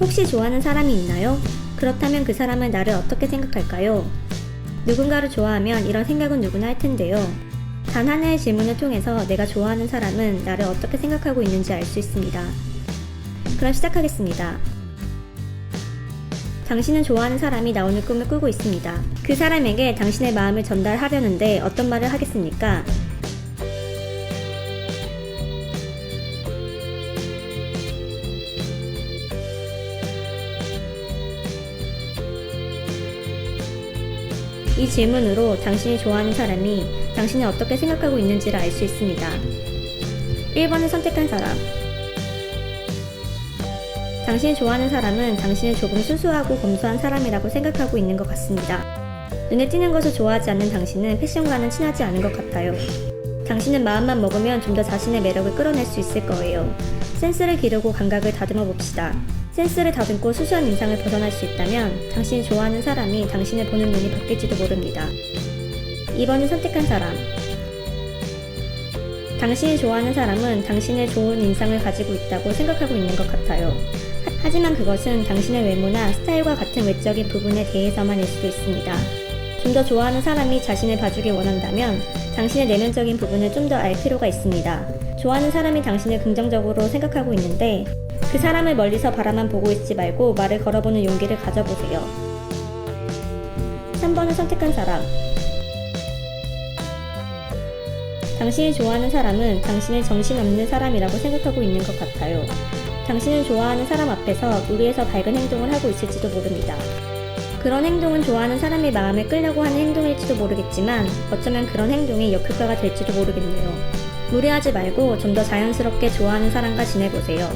혹시 좋아하는 사람이 있나요? 그렇다면 그 사람은 나를 어떻게 생각할까요? 누군가를 좋아하면 이런 생각은 누구나 할 텐데요. 단 하나의 질문을 통해서 내가 좋아하는 사람은 나를 어떻게 생각하고 있는지 알 수 있습니다. 그럼 시작하겠습니다. 당신은 좋아하는 사람이 나오는 꿈을 꾸고 있습니다. 그 사람에게 당신의 마음을 전달하려는데 어떤 말을 하겠습니까? 이 질문으로 당신이 좋아하는 사람이 당신을 어떻게 생각하고 있는지를 알 수 있습니다. 1번을 선택한 사람. 당신이 좋아하는 사람은 당신을 조금 수수하고 검소한 사람이라고 생각하고 있는 것 같습니다. 눈에 띄는 것을 좋아하지 않는 당신은 패션과는 친하지 않은 것 같아요. 당신은 마음만 먹으면 좀 더 자신의 매력을 끌어낼 수 있을 거예요. 센스를 기르고 감각을 다듬어 봅시다. 센스를 다듬고 수수한 인상을 벗어날 수 있다면 당신이 좋아하는 사람이 당신을 보는 눈이 바뀔지도 모릅니다. 2번을 선택한 사람. 당신이 좋아하는 사람은 당신의 좋은 인상을 가지고 있다고 생각하고 있는 것 같아요. 하- 하지만 그것은 당신의 외모나 스타일과 같은 외적인 부분에 대해서만일 수도 있습니다. 좀 더 좋아하는 사람이 자신을 봐주길 원한다면 당신의 내면적인 부분을 좀 더 알 필요가 있습니다. 좋아하는 사람이 당신을 긍정적으로 생각하고 있는데 그 사람을 멀리서 바라만 보고 있지 말고 말을 걸어보는 용기를 가져보세요. 3번을 선택한 사람. 당신이 좋아하는 사람은 당신을 정신없는 사람이라고 생각하고 있는 것 같아요. 당신은 좋아하는 사람 앞에서 무리해서 밝은 행동을 하고 있을지도 모릅니다. 그런 행동은 좋아하는 사람의 마음을 끌려고 하는 행동일지도 모르겠지만 어쩌면 그런 행동이 역효과가 될지도 모르겠네요. 무리하지 말고 좀 더 자연스럽게 좋아하는 사람과 지내보세요.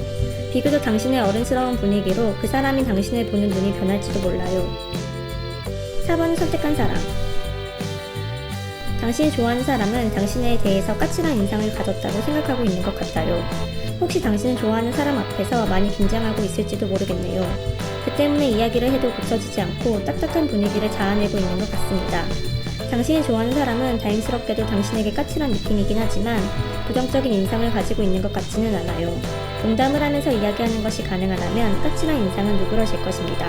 비교적 당신의 어른스러운 분위기로 그 사람이 당신을 보는 눈이 변할지도 몰라요. 4번 선택한 사람. 당신이 좋아하는 사람은 당신에 대해서 까칠한 인상을 가졌다고 생각하고 있는 것 같아요. 혹시 당신은 좋아하는 사람 앞에서 많이 긴장하고 있을지도 모르겠네요. 그 때문에 이야기를 해도 고쳐지지 않고 딱딱한 분위기를 자아내고 있는 것 같습니다. 당신이 좋아하는 사람은 다행스럽게도 당신에게 까칠한 느낌이긴 하지만 부정적인 인상을 가지고 있는 것 같지는 않아요. 농담을 하면서 이야기하는 것이 가능하다면 까칠한 인상은 누그러질 것입니다.